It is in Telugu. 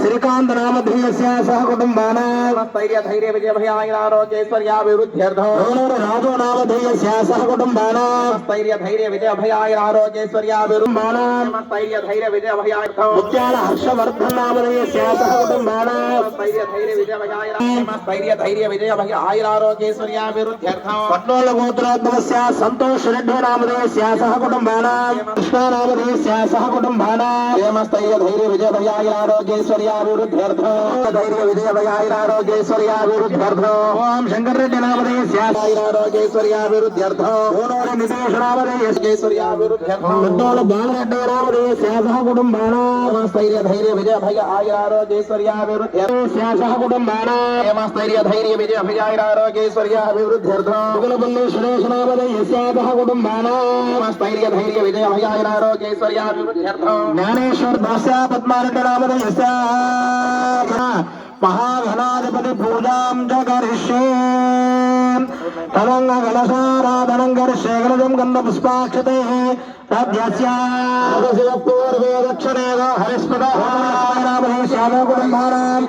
శ్రీకాంత్ నామదేశ్య సహ కుటుంబానా ధైర్య విజయభయారోగ్యైశ్వర్యాభివృద్ధ్యర్థం గౌరవ రాజు సహ కుటుంబేణ స్థైర్య ధైర్య విజయభయారోగ్యైశ్వర్యాభివృద్ధ్యర్థం ధైర్య విజయభయార్థం హర్షవర్ధన్ సహ కుటుంబేణ స్థైర్య సంతోష్ సహ సహ ధైర్య ధైర్య ఓం శంకర్ రెడ్డి నితేష్ బాలరెడ్డి నామదేశ్య సహ కుటుంబేణ స్థైర్య ధైర్య విజయ భయ సహ కుటుంబేణ స్థైర్య ధైర్య విజయభయ ఆరోగ్యైశ్వర్యాభివృద్ధ్యర్థం తుగులపల్లి సురేష్ నామదేశ్య సహ కుటుంబేణ స్థైర్య ధైర్య విజయభయ ఆరోగ్యైశ్వర్యాభివృద్ధ్యర్థం జ్ఞానేశ్వర్ దాస్య పద్మారెడ్డి నామదేశ్య మహాఘనాధిపతి పూజాం చ కరిష్యే తమంగ కలశారాధనం కరిష్యే గణజం గంధ పుష్పాక్షతే పూర్వే దక్షిణే హరిస్పద నామదేశ్యామ కుటుంబానాం